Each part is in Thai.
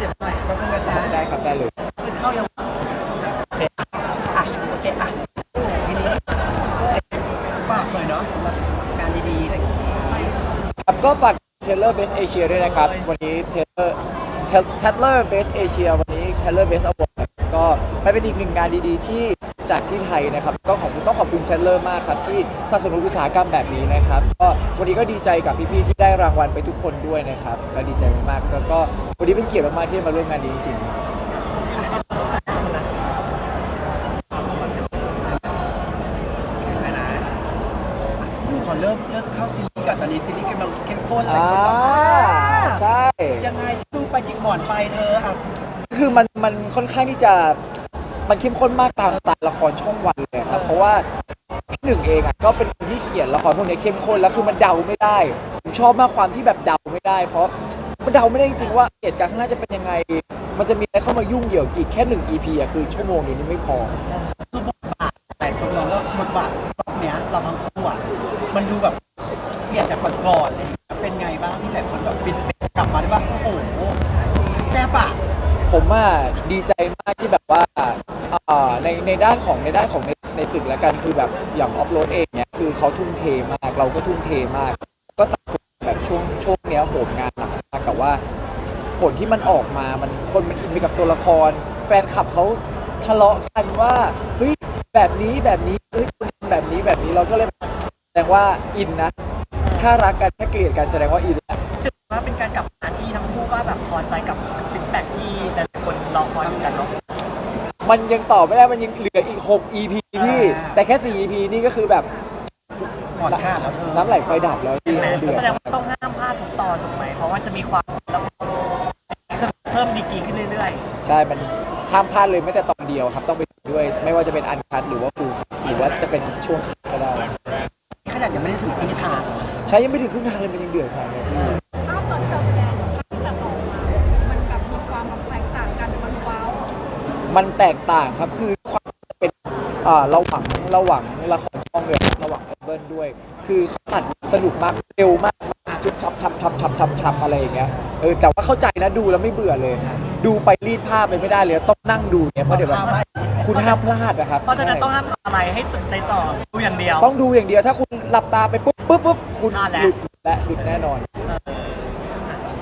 เสียงหน่อยเขาต้องกระจายได้ครับได้เลยมันเข้ายังโอเคอะอะโอเคอะทีนี้ฝากหน่อยเนาะสำหรับการดีๆอะไรอย่างเงี้ยครับก็ฝากเทเลอร์เบสเอเชียด้วยนะครับ วันนี้เทเลอร์เทเลอร์เบสเอเชียวันนี้เทเลอร์เบสอวอร์ดก็ไม่เป็นอีกหนึ่งงานดีๆที่ จัดที่ไทยนะครับก็ขอบคุณต้องขอบคุณเทเลอร์มากครับที่สนับสนุนอุตสาหกรรมแบบนี้นะครับก็วันนี้ก็ดีใจกับพี่ๆที่ได้รางวัลไปทุกคนด้วยนะครับก็ดีใจมากๆก็ก็วันนี้เป็นเกียรติมากๆที่ได้มาร่วมงานนี้จริงๆไปนะดูขอเริ่มเริ่มเข้าซีรีส์ก่อนตอนนี้ซีรีส์กำลังเข้มข้นเลยอ่าใช่ ยังไงดูไปจิกหมอนไปเธออะ คือมันมันค่อนข้างที่จะ มันเข้มข้นมากตามสไตล์ละครช่องวันเลยครับ เพราะว่าพี่หนึ่งเองอะก็เป็นคนที่เขียนละครพวกนี้เข้มข้นแล้วคือมันเดาไม่ได้ ผมชอบมากความที่แบบเดาไม่ได้ เพราะมันเดาไม่ได้จริงๆว่าเหตุการณ์ข้างหน้าจะเป็นยังไง มันจะมีอะไรเข้ามายุ่งเกี่ยวอีกแค่หนึ่ง EP อะคือชั่วโมงเดียวนี้ไม่พอ คือบทบาทแต่คนมองว่าบทบาทรอบเนี้ยเราทั้งคู่อะมันดูแบบเปลี่ยนจากก่อนๆเลยเป็นไงบ้างที่หลายคนแบบฟินกลับมาได้ว่าโอ้โหแซ่บอะผมว่าดีใจมากที่แบบว่า ในในด้านของในด้านของในในตึกแล้วกันคือแบบอย่างออฟโรดเองเนี่ยคือเขาทุ่มเทมากเราก็ทุ่มเทมาก ก็ต่างคนแบบช่วงช่วงเนี้ยโหมงานหนักมากแต่ว่าผลที่มันออกมามันคนมันอินไปกับตัวละคร แฟนคลับเขาทะเลาะกันว่าเฮ้ยแบบนี้แบบนี้เฮ้ยคุณทำแบบนี้แบบนี้เราก็เลยแสดงว่าอินนะ ถ้ารักกันถ้าเกลียดกันแสดงว่าอินแหละถือว่าเป็นการกลับ มันยังตอบไม่ได้มันยังเหลืออีก 6 EP พี่ แต่แค่ 4 EP นี่ก็คือแบบหมอนขาดแล้วเธอน้ำไหลไฟดับแล้วพี่เดือดแสดงว่าต้องห้ามพลาดทุกตอนถูกไหมเพราะว่าจะมีความแล้วเพิ่มดีกรีขึ้นเรื่อยใช่ มันห้ามพลาดเลยแม้แต่ตอนเดียวครับ ต้องไปดูด้วย ไม่ว่าจะเป็นอันคัดหรือว่าฟูลคัดหรือว่าจะเป็นช่วงคัดก็ได้ขนาดยังไม่ได้ถึงครึ่งทาง ใช้ยังไม่ถึงครึ่งทางเลยมันยังเดือดขนาดนี้ มันแตกต่างครับ คือความเป็นอ่าเราหวังเราหวังละครช่องเลยเราหวังเบิลด้วย คือเขาตัดสนุกมากเร็วมากชุบชับชับชับชับชับชับอะไรอย่างเงี้ยเออแต่ว่าเข้าใจนะดูแล้วไม่เบื่อเลย ดูไปรีดภาพไปไม่ได้เลยต้องนั่งดูเนี่ยเพราะเดี๋ยวแบบคุณห้ามพลาดนะครับๆเพราะฉะนั้นใช่ต้องห้ามทำอะไรให้ตื่นใจต่อดูอย่างเดียว ต้องดูอย่างเดียวถ้าคุณหลับตาไปปุ๊บปุ๊บปุ๊บคุณพลาดแล้วหลุดและหลุดแน่นอน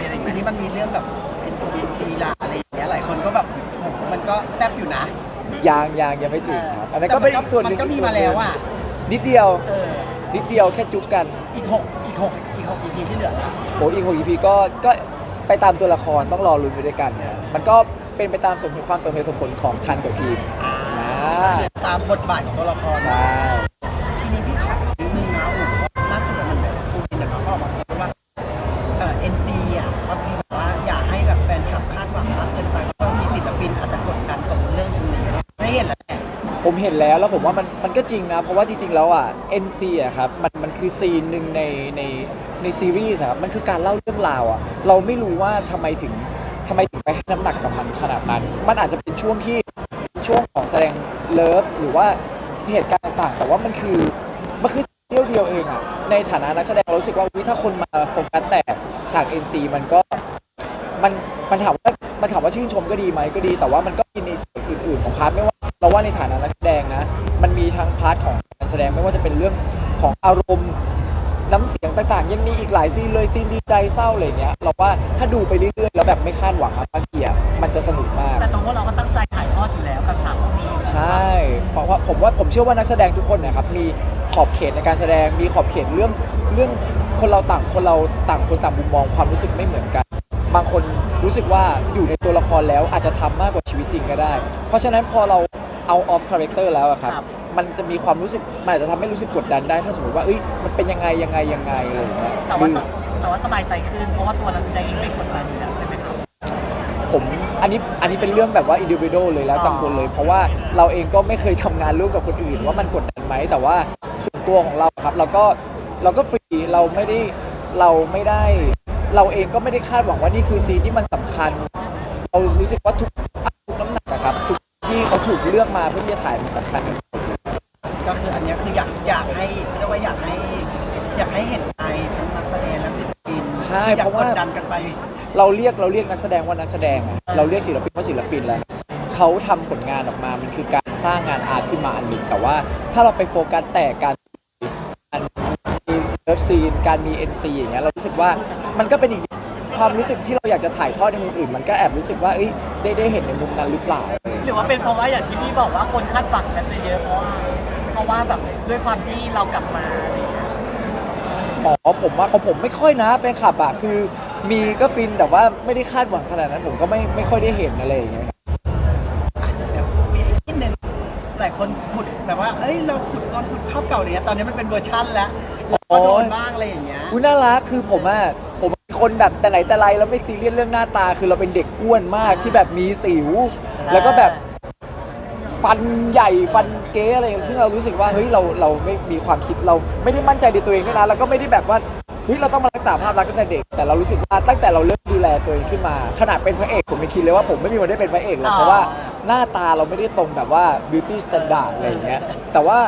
มีอะไรอีกไหมทีนี้มันมีเรื่องแบบ นะยางยางยังไม่ถึงครับอันนั้นก็เป็นอีกส่วนหนึ่งมันก็มีอีส่มาแล้วอะนิดเดียวเออนิดเดียวแค่จุ๊บกันอีกหกอีกหกอีกหกอีพีที่เหลือละโอ้อีกหก EP ก็ก็ไปตามตัวละครต้องรอลุ้นไปด้วยกันเนี่ยมันก็เป็นไปตามสมเหตุความสมเหตุสมผลของทันกับพีมอ่าตามบทบาทของตัวละครใช่ เห็นแล้วแล้วผมว่ามันมันก็จริงนะ เพราะว่าจริงๆแล้วอะ NC อะครับมันมันคือซีนหนึ่งในในในซีรีส์อะครับมันคือการเล่าเรื่องราวอะเราไม่รู้ว่าทำไมถึงทำไมถึงไปให้น้ำหนักกับมันขนาดนั้น มันอาจจะเป็นช่วงที่ช่วงของแสดงเลิฟหรือว่าเหตุการณ์ต่างๆ แต่ว่ามันคือมันคือเดียวเดียวเองอะในฐานะนักแสดงเรารู้สึกว่าอุ๊ยถ้าคนมาโฟกัสแต่ฉาก NC มันก็ มันมันถามว่ามันถามว่าชื่นชมก็ดีไหมก็ดี แต่ว่ามันก็มีในส่วนอื่น ๆ ของพาร์ทไม่ว่าเราว่าในฐานะนักแสดงนะ มันมีทั้งพาร์ทของการแสดงไม่ว่าจะเป็นเรื่องของอารมณ์น้ำเสียงต่างๆ ยังมีอีกหลายซีนเลยซีนดีใจเศร้าอะไรอย่างเงี้ยเราว่าถ้าดูไปเรื่อยๆแล้วแบบไม่คาดหวังอะบางทีอะมันจะสนุกมาก แต่ตรงพวกเราก็ตั้งใจถ่ายทอดอยู่แล้วกับฉากพวกนี้ ใช่เพราะว่าผมว่าผมเชื่อว่านักแสดงทุกคนนะครับมีขอบเขตในการแสดงมีขอบเขตเรื่องเรื่องคนเราต่างคนเราต่างคนต่างมุมมองความรู้สึกไม่เหมือนกัน บางคนรู้สึกว่าอยู่ในตัวละครแล้วอาจจะทำมากกว่าชีวิตจริงก็ได้ เพราะฉะนั้นพอเราเอา off character แล้วอะครับ มันจะมีความรู้สึก มันอาจจะทำให้รู้สึกกดดันได้ ถ้าสมมติว่าเอ้ย มันเป็นยังไง ยังไง ยังไงอะไรอย่างเงี้ยแต่ว่าคือแต่ว่าสบายใจขึ้น เพราะว่าตัวนักแสดงเองไม่กดดันอยู่แล้วใช่ไหมครับ ผม อันนี้ อันนี้เป็นเรื่องแบบว่า individual เลยแล้วแต่คนเลย เพราะว่าเราเองก็ไม่เคยทำงานร่วมกับคนอื่น ว่ามันกดดันไหม แต่ว่าส่วนตัวของเราครับ เราก็ เราก็ฟรี เราไม่ได้ เราไม่ได้ เราเองก็ไม่ได้คาดหวังว่านี่คือซีนที่มันสำคัญ เรารู้สึกว่าทุกทุกน้ำหนักอะครับทุกที่เขาถูกเลือกมาเพื่อที่จะถ่ายมันสำคัญก็คืออันเนี้ยคืออยากอยากให้เขาเรียกว่าอยากให้อยากให้เห็นใจทั้งนักแสดงและศิลปินใช่อยากเพราะกว่าดดันกันไปเราเรียกเราเรียกนักแสดงว่านักแสดงอะเราเรียกศิลปินว่าศิลปินแล้วเขาทำผลงานออกมามันคือการสร้างงานอาร์ตขึ้นมาอันหนึ่งแต่ว่าถ้าเราไปโฟกัสแต่การการมีเลิฟซีนการมี NC อย่างเงี้ยเรารู้สึกว่ามันก็เป็นอีกความรู้สึกที่เราอยากจะถ่ายทอดในมุมอื่น มันก็แอบรู้สึกว่าเอ้ยได้ได้เห็นในมุมนั้นหรือเปล่า หรือว่าเป็นเพราะว่าอย่างที่พี่บอกว่าคนคาดหวังกันไปเยอะเพราะว่าเพราะว่าแบบด้วยความที่เรากลับมาอะไรอย่างเงี้ยอ๋อผมว่าของผมไม่ค่อยนะแฟนคลับอะคือ มีก็ฟินแต่ว่าไม่ได้คาดหวังขนาดนั้นผมก็ไม่ไม่ค่อยได้เห็นอะไรอย่างเงี้ยเดี๋ยวมีอีกนิดนึงหลายคนขุดแบบว่าเอ้ยเราขุดตอนขุดภาพเก่าเนี่ยตอนนี้มันเป็นเวอร์ชันแล้วเรา ก็โดนบ้างอะไรอย่างเงี้ย อุ้ยน่ารักคือผมอะผมเป็นคนแบบแต่ไหนแต่ไรแล้วไม่ซีเรียสเรื่องหน้าตา คือเราเป็นเด็กอ้วนมากที่แบบมีสิว แล้วก็แบบฟันใหญ่ฟันเก๊อะไรซึ่งเรารู้สึกว่าเฮ้ยเราเราไม่มีความคิดเราไม่ได้มั่นใจในตัวเองด้วยนะแล้วก็ไม่ได้แบบว่าเฮ้ยเราต้องมารักษาภาพลักษณ์ตั้งแต่เด็ก แต่เรารู้สึกว่าตั้งแต่เราเริ่มดูแลตัวเองขึ้นมา ขนาดเป็นพระเอกผมยังคิดเลยว่าผมไม่มีวันได้เป็นพระเอกหรอกเพราะว่าหน้าตาเราไม่ได้ตรงแบบว่า beauty standard อะไรอย่างเงี้ยแต่ว่า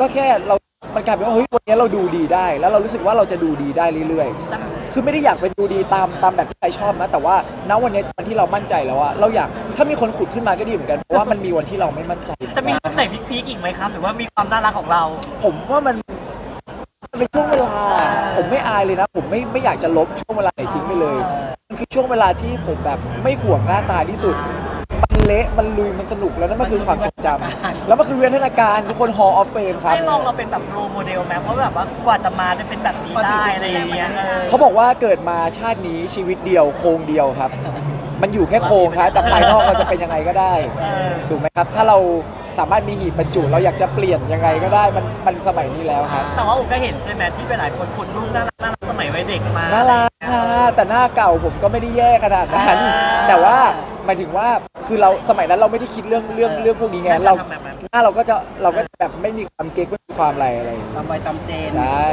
ก็แค่เรา มันกลายเป็นว่าเฮ้ยวันนี้เราดูดีได้ แล้วเรารู้สึกว่าเราจะดูดีได้เรื่อยๆ คือไม่ได้อยากไปดูดีตามตามแบบที่ใครชอบนะ แต่ว่าณวันนี้วันที่เรามั่นใจแล้วว่าเราอยากถ้ามีคนขุดขึ้นมาก็ดีเหมือนกันเพราะว่ามันมีวันที่เราไม่มั่นใจจะมีรูปไหนพีคๆอีกไหมครับ หรือว่ามีความน่ารักของเรา ผมว่ามันมันเป็นช่วงเวลา ผมไม่อายเลยนะ ผมไม่ไม่อยากจะลบช่วงเวลาไหนทิ้งไปเลยมันคือช่วงเวลาที่ผมแบบไม่ห่วงหน้าตาที่สุดมัน เละมันลุยมันสนุกแล้วนั่นมันคือความทรงจำแล้วมันคือวิวัฒนาการทุกคน Hall of Fame ครับไม่มองเราเป็นแบบโรโมเดลไหมเพราะแบบว่ากว่าจะมาได้เป็นแบบนี้ได้อะไรอย่างเงี้ยเออเขาบอกว่าเกิดมาชาตินี้ชีวิตเดียวโครงเดียวครับ มันอยู่แค่โครงครับแต่ภายนอกเราจะเป็นยังไงก็ได้เออถูกไหมครับ ถ้าเราสามารถมีหีบบรรจุเราอยากจะเปลี่ยนยังไงก็ได้มันมันสมัยนี้แล้วครับแต่ว่าผมก็เห็นใช่ไหมที่หลายคนขุดรูปน่ารักน่ารักสมัยวัยเด็กมาน่ารักค่ะแต่หน้าเก่าผมก็ไม่ได้แย่ขนาดนั้นอ่าแต่ว่า หมายถึงว่าคือเราสมัยนั้นเราไม่ได้คิดเรื่องเรื่องเรื่องพวกนี้ไงน่าจะเราทำแบบนั้นหน้าเราก็จะเราก็จะแบบไม่มีความเก๊กไม่มีความอะไรอะไรอย่างเงี้ยตามไปตามเจนใช่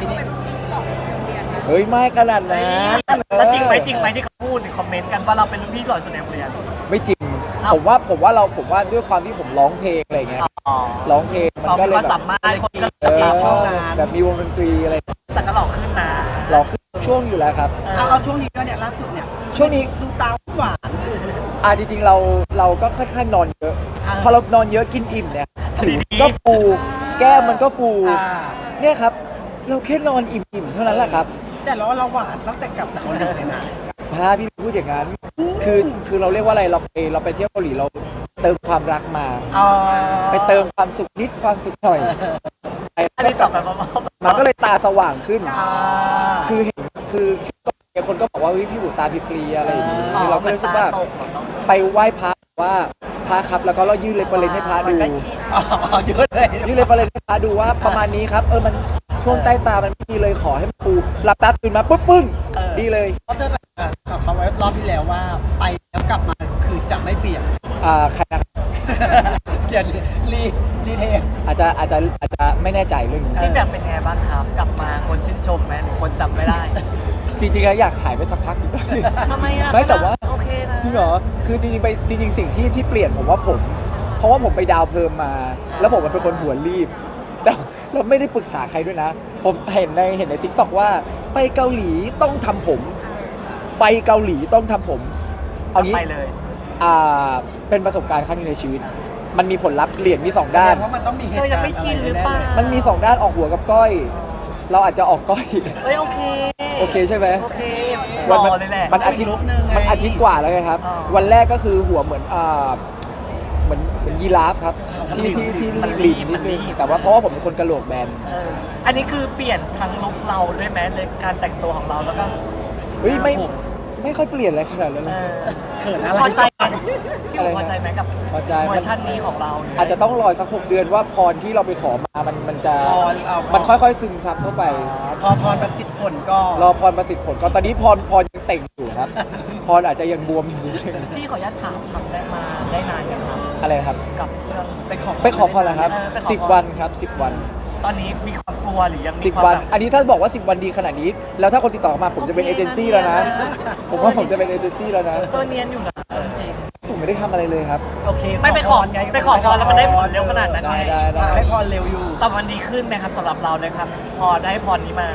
ทีนี้เป็นรุ่นพี่ที่หล่อที่สุดในโรงเรียนนะเฮ้ยไม่ขนาดนั้นแล้วจริงไหมจริงไหมที่เขาพูดคอมเมนต์กันว่าเราเป็นรุ่นพี่หล่อสุดในโรงเรียนไม่จริงอ้าวผมว่าผมว่าเราผมว่าด้วยความที่ผมร้องเพลงอะไรเงี้ยอ๋อร้องเพลงมันเขาก็มีเลยความแบบสามารถคนก็เอตามช่วงอนั้นแบบมีวงดนตรีอะไร แต่ก็หล่อขึ้นนะหล่อขึ้นช่วงอยู่แล้วครับ เอาเอาช่วงนี้ด้วยเนี่ยล่าสุดเนี่ยช่วงนี้ ดูตาหวานอ่าจริงๆเราเราก็ค่อนข้างนอนเยอะอ่าพอเรานอนเยอะกินอิ่มเนี่ยผิวก็ฟูแก้มมันก็ฟูอ่าเนี่ยครับ เราแค่นอนอิ่มๆเท่านั้นแหละครับ แต่เราว่าเราหวานตั้งแต่กลับจากเกาหลีเลยนะพาพี่พูดอย่างนั้น คือคือเราเรียกว่าอะไรเราไปเราไปเที่ยวเกาหลีเราเติมความรักมาอ๋อไปเติมความสุขนิดความสุขหน่อยไปอันแล้วนี้กตลัอบบแบบว่า มันก็เลยตาสว่างขึ้นอ่าคือเห็นคือคนก็บอกว่าเฮ้ยพี่หูตาพิพลีอะไรอย่างงี้คือเราก็รู้สึกว่าตกเหรอเนอะไปไหว้พระว่าพระครับแล้วก็เรายื่นเรฟเฟรนให้พระดูอ๋อเยอะเลยยื่นเรฟเฟรนให้พระดูว่าประมาณนี้ครับ เออมันช่วงใต้ตามันไม่ดีเลยขอให้มันฟูหลับตาตื่นมาปุ๊บปึ้งดีเลยเพราะเธอกับเขาไว้รอบที่แล้วว่า ไปแล้วกลับมาคือจะไม่เปลี่ยนอ่าใครนะครับ เปลี่ยนรีรีเทนอาจจะอาจจะอาจจะไม่แน่ใจเรื่องนี้พี่แบบเป็นไงบ้างครับ กลับมาคนชื่นชมไหมหรือคนจำไม่ได้ จริงๆแล้วอยากหายไปสักพักอยู่ตอนนี้ทำไมอะไม่แต่ว่าโอเคนะจริงเหรอคือจริงๆไปจริง ๆ สิ่งที่ที่เปลี่ยนผมว่าผม เพราะว่าผมไปดาวเพิ่มมา แล้วผมมันเป็นคนหัวรีบแต่เราไม่ได้ปรึกษาใครด้วยนะ ผมเห็นในเห็นในทิกตอกว่า ไปเกาหลีต้องทำผม ไปเกาหลีต้องทำผม เอางี้ไปเลย อ่าเป็นประสบการณ์ครั้งหนึงในชีวิต มันมีผลลัพธ์เหรียญมีสองแสด้าดนงว่ามันต้องมีเหเธตุอยักางรไม่ณ์อะชิไรนหรือเปแน่ล่ามันมีสองด้านออกหัวกับก้อย เราอาจจะออกก้อยเฮ้ยโอเคโอเคใช่ไหม โอเครวันอมันเลยแหละ มันอาทิตย์ลุกนึงไง มันอาทิตย์กว่าแล้วไงครับ อ๋อ วันแรกก็คือหัวเหมือนอ่าเหมือนเหมือนยีราฟครับ ที่ที่ที่มันรีรีบบนิดนึงมันรีบ แต่ว่าเพราะว่าผมเป็นคนกระโหลกแบนเอออันนี้คือเปลี่ยนทั้งลุคเราด้วยไหมเลยการแต่งตัวของเราแล้วก็ เฮ้ยไม่ผม ไม่ค่อยเปลี่ยนอะไรขนาดนั้นเอเลยอเขินอะไรพอใจไหมก่อนพี่ผมพอใจไหมกับพอใจเวอมันร์ชันนี้ของเราหรือาจจะต้องรอสักหกเดือนว่าพรที่เราไปขอมามันมันจะพรเอามัมันค่อยๆซึมซับเข้าไป พอพรประสิทธิ์ผลก็รอพรประสิทธิ์ผลก็ตอนนี้พรพรยังเต่งอยู่ครับ พรอาจจะยังบวมอยู่นิดนึงพี่ขออนุญาตถามทำได้มาได้นานยังครับอะไรนะครับกับเรื่องไปขอไปขอพรแล้วครับเออไปขอพรสิบวันครับสิบวัน ตอนนี้มีความ กลัวหรือยังมีสิบความวัน แบบอันนี้ถ้าบอกว่า 10 วันดีขนาดนี้ แล้วถ้าคนติดต่อมาผมจะเป็นโอเอเคเจนซี่นะแล้วนะเนี่ยผมว่าผมจะเป็นเอเจนซี่แล้วนะ ตัวเนียนอยู่นะจริงผมไม่ได้ทำอะไรเลยครับ โอเคไม่ไปขอไงไปขอพรแล้วมันได้ผลเร็วขนาดนั้นไงได้ได้ ให้พรเร็วอยู่ แต่มันดีขึ้นไหมครับสำหรับเราเลยครับพอได้พรนี้มา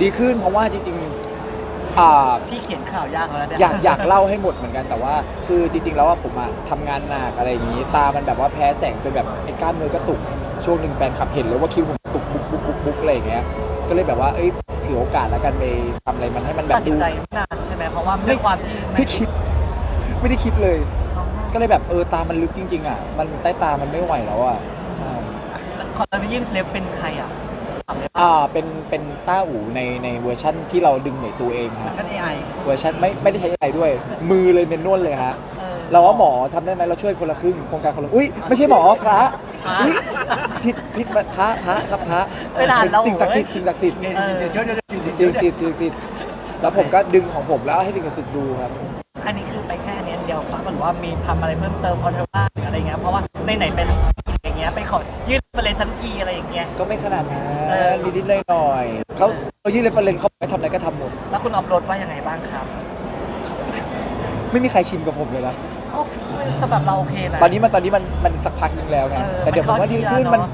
ดีขึ้นเพราะว่าจริงๆอ่า พี่เขียนข่าวยากแล้วเนี่ย อยากอยากเล่าให้หมดเหมือนกันแต่ว่า คือจริง ๆ แล้วว่าผมอะทำงานหนักอะไรอย่างนี้ ตามันแบบว่าแพ้แสงจนแบบไอ้กล้ามเนื้อกระตุกช่วงหนึ่งแฟนคลับเห็นเลยว่าคิ้วผมตุก บุกบุกบุกบุกอะไรอย่างเงี้ย ก็เลยแบบว่าเอ้ยถือโอกาสแล้วกันไปทำอะไรมันให้มันแบบตัดสินใจไม่นานใช่ไหมเพราะว่าด้วยความที่ไม่คิด ไม่ได้คิดเลย ก็เลยแบบเออตามันลึกจริง ๆ อะ มันใต้ตามันไม่ไหวแล้วอะใช่ขอเราไปยื่นเล็บเป็นใครอะถามได้ปะอ่าเป็นเป็นต้าอู่ในในเวอร์ชั่นที่เราดึงในตัวเองฮะชั้น AI เวอร์ชันไม่ไม่ได้ใช้อะไรด้วย มือเลยเมนนวลเลยฮะออเราว่าหมอทำได้ไหมเราช่วยคนละครึ่งโครงการคนละอุ้ยไม่ใช่หมอพระพระ อุ้ยผิดผิดพระพระครับพระเวลาเรา สิ่งศักดิ์สิทธิ์สิ่งศักดิ์สิทธิ์เออสิ่งศักดิ์สิทธิ์สิ่งศักดิ์สิทธิ์สิ่งศักดิ์สิทธิ์แล้วผมก็ดึงของผมแล้วให้สิ่งศักดิ์สิทธิ์ดูครับ อันนี้คือไปแค่อันนี้อันเดียวปะหรือว่ามีทำอะไรเพิ่มเติมออเทอร์ว่าหรืออะไรเงี้ยเพราะว่าในไหนๆเป็นอย่างเงี้ยไปขอยื่นไปเลยทันทีอะไรอย่างเงี้ย ก็ไม่ขนาดนั้นเออ นิดๆหน่อยๆเขาเขายื่นเรฟเฟรนเขาไปทำอะไรก็ทำหมด แล้วคุณออฟโรดว่ายังไงบ้างครับ ไม่มีใครชินกับผมเลยนะ โอเคสำหรับเราโอเคนะ ตอนนี้มันตอนนี้มันมันสักพักหนึงแล้วไงเออแต่เดี๋ยวผมว่ามันดีเข้าที่ขึ้นแล้วมันเนอะ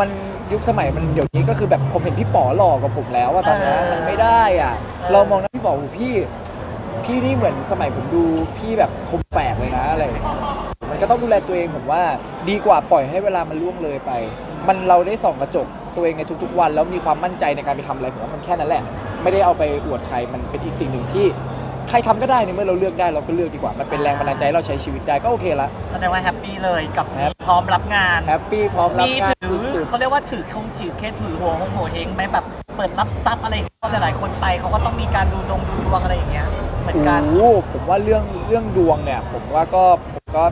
มันยุคสมัยมันเดี๋ยวนี้ก็คือแบบผมเห็นพี่ป๋อหล่อกว่าผมแล้วอะตอนนี้เออมันไม่ได้อะเออ เรามองหนะพี่ป๋อโอ้โหพี่ พี่นี่เหมือนสมัยผมดูพี่แบบคมแฝกเลยนะอะไรอย่างเงี้ยมันก็ต้องดูแลตัวเองผมว่าดีกว่าปล่อยให้เวลามันล่วงเลยไป มันเราได้ส่องกระจกตัวเองในทุกๆวัน แล้วมีความมั่นใจในการไปทำอะไรผมว่ามันแค่นั้นแหละ ไม่ได้เอาไปอวดใครมันเป็นอีกสิ่งหนึ่งที่ ใครทำก็ได้ในเมื่อเราเลือกได้เราก็เลือกดีกว่า มันเป็นแรงบันดาลใจให้เราใช้ชีวิตได้ก็โอเคละ แสดงว่าแฮปปี้เลยกับแฮป พร้อมรับงานแฮปปี้พร้อมรับมีงานถือสุดเขาเรียกว่าถือคงถือเคสถือหัวหงหัวเฮงไหมแบบเปิดรับทรัพย์อะไรอย่างเงี้ยเพราะหลายๆคนไปเขาก็ต้องมีการดูดวงดูดวงอะไรอย่างเงี้ยเหมือนกันโอ้โหผมว่าเรื่องเรื่องดวงเนี่ย ผมว่าก็ผมก็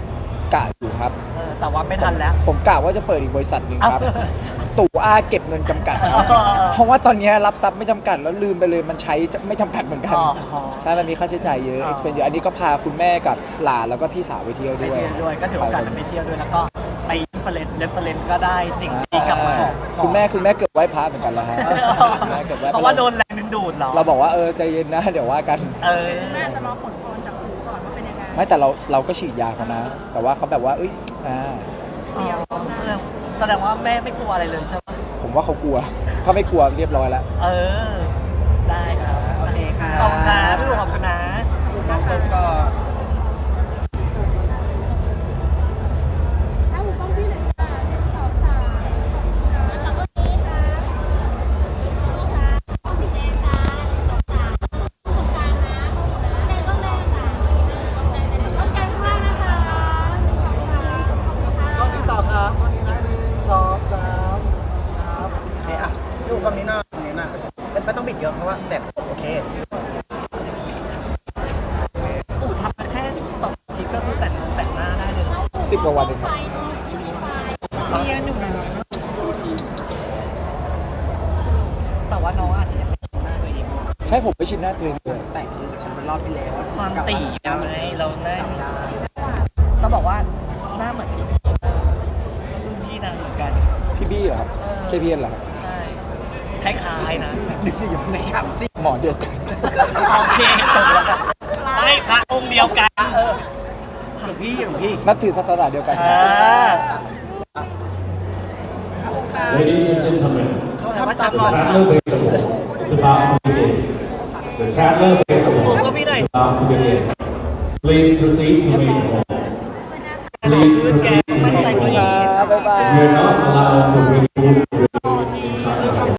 กะอยู่ครับ เออแต่ว่าไม่ทันแล้ว ผมกะว่าจะเปิดอีกบริษัทหนึ่งครับ เอ้า ตู่อาเก็บเงินจำกัดครับอ๋อเพราะว่าตอนนี้รับทรัพย์ไม่จำกัดแล้วลืมไปเลยมันใช้จะไม่จำกัดเหมือนกัน อ๋ออ๋อใช่ มันมีค่าใช้จ่ายเยอะ อ๋อ expense เยอะอันนี้ก็พาคุณแม่กับหลานแล้วก็พี่สาวไปเที่ยวไปด้วยเที่ยวด้วยก็ถือโอกาสจะไปเที่ยวด้วยแล้วก็ไปเฟรนเรฟเฟรนก็ได้สิ่งดีกลับมาคุณแม่คุณแม่เกือบไหว้พระเหมือนกันแล้วฮะคุณแม่เกือบไหว้เพราะว่าโดนแรงดึงดูดเหรอเราบอกว่าเออใจเย็นนะเดี๋ยวว่ากัน เออ น่าจะรอผลพรจากหูก่อนว่าเป็นยังไงไม่แต่เราเราก็ฉีดยาเขานะ แต่ว่าเขาแบบว่าเอ้ยอ่าอ๋อแสดง แสดงว่าแม่ไม่กลัวอะไรเลยใช่ไหมผมว่าเขากลัว ถ้าไม่กลัวเรียบร้อยแล้ว เออ ได้ครับ โอเคค่ะ ขอบคุณนะพี่หลวงขอบคุณนะ น้องเปิ้ลก็ ถ้าหูต้องพี่หนึ่งค่ะหนึ่งสองสามขอบคุณค่ะขอบคุณค่ะสีแดงค่ะหนึ่งสองสามตรงกลางนะแดงต้องแดงค่ะต้องแดงข้างล่างนะคะหนึ่งสองสามขอบคุณค่ะ ต้องติดต่อครับตอนนี้นะหนึ่งสองสามครับโอเคอะดูฝั่งนี้หน้าฝั่งนี้หน้าเป็นไม่ต้องบิดเยอะเพราะว่าแบบโอเค อู๋ทำมาแค่สองอาทิตย์ก็คือแต่งแต่งหน้าได้เลยเหรอ สิบกว่าวันเองครับเรียนอยู่นะแต่ว่าน้องอาจจะยังไม่ชินหน้าตัวเองใช่ผมไม่ชินหน้าตัวเองเลยแต่งคือฉันเป็นรอบที่แล้วความตีนะไหมเราได้จะบอกว่าหน้าเหมือนพี่บีนะรุ่นพี่นางเหมือนกัน พี่บี้เหรอครับเออเคพีเอ็นเหรอครับใช่คล้ายๆนะนึกสิยังไม่ครับหมอเดียวกันโอเคจบแล้วไม่พระองค์เดียวกัน หลวงพี่หลวงพี่นับถือศาสนาเดียวกันเออ Ladies and gentlemen, เขาแต่ว่าชัก the รอน Traveler Festival is about to begin. The Traveler ผม Festival ก็พี่หน่อย is about to begin. Please proceed to main hall. เรา Please คือแก proceed to มั่นใจ main ตัวเอ hall. งบ๊ายบาย If you're not